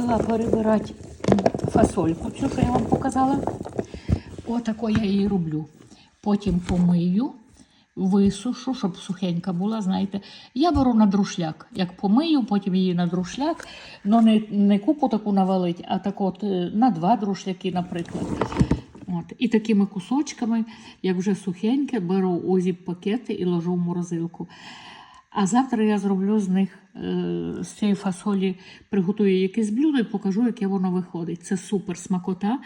почала перебирати фасольку, цю, що я вам показала. Отако я її роблю. Потім помию, висушу, щоб сухенька була, знаєте. Я беру на друшляк. Як помию, потім її на друшляк. Ну не, не купу таку навалить, а так от е, на два друшляки, наприклад. От. І такими кусочками, як вже сухеньке, беру у зіп-пакети і ложу в морозилку. А завтра я зроблю з них е, з цієї фасолі, приготую якесь блюдо і покажу, яке воно виходить. Це супер смакота.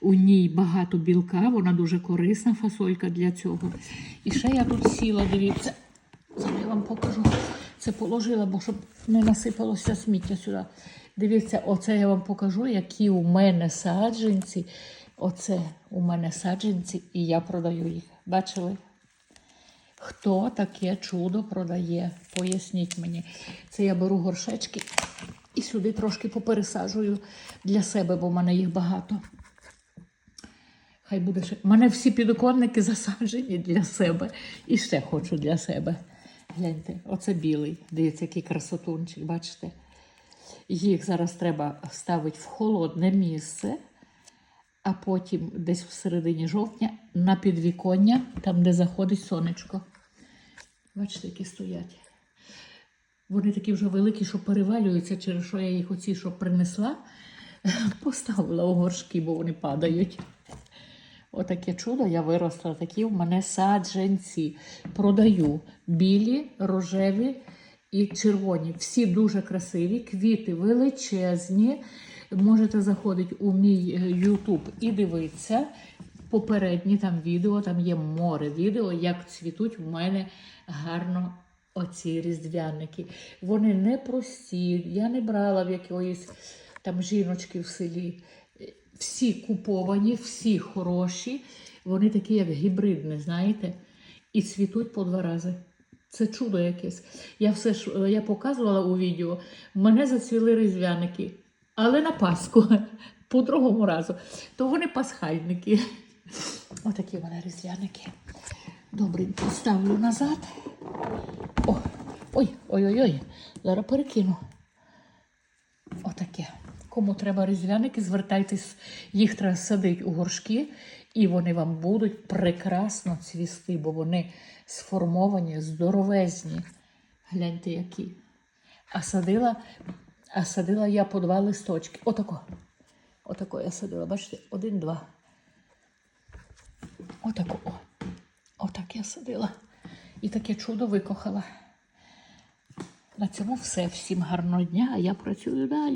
У ній багато білка, вона дуже корисна фасолька для цього. І ще я тут сіла, дивіться, зараз я вам покажу. Це положила, бо щоб не насипалося сміття сюди. Дивіться, оце я вам покажу, які у мене саджанці. Оце у мене саджанці, і я продаю їх. Бачили? Хто таке чудо продає? Поясніть мені. Це я беру горшечки і сюди трошки попересаджую для себе, бо в мене їх багато. Хай буде ще. У мене всі підоконники засаджені для себе. І ще хочу для себе. Гляньте, оце білий. Дивіться, який красотунчик, бачите? Їх зараз треба ставити в холодне місце, а потім десь в середині жовтня на підвіконня, там, де заходить сонечко. Бачите, які стоять. Вони такі вже великі, що перевалюються, через що я їх оці, що принесла, поставила у горшки, бо вони падають. Отаке чудо я виросла. Такі в мене саджанці. Продаю білі, рожеві і червоні. Всі дуже красиві, квіти величезні. Можете заходити у мій е, YouTube і дивитися. Попередні там відео, там є море відео, як цвітуть в мене гарно оці різдвяники. Вони не прості. Я не брала в якоїсь там жіночки в селі. Всі куповані, всі хороші. Вони такі, як гібридні, знаєте, і цвітуть по два рази. Це чудо якесь. Я все ж е, я показувала у відео. Мене зацвіли різдвяники, але на Пасху по другому разу. То вони пасхальники. Отакі вони різдвяники. Добренько ставлю назад. Ой-ой-ой, зараз перекину. Отаке. Кому треба різдвяники, звертайтесь, їх треба садити у горшки, і вони вам будуть прекрасно цвісти, бо вони сформовані, здоровезні. Гляньте, які. А садила, а садила я по два листочки. Отако. Отако я садила. Бачите, один-два. Отако. О. Отак я садила. І таке чудо викохала. На цьому все. Всім гарного дня, я працюю далі.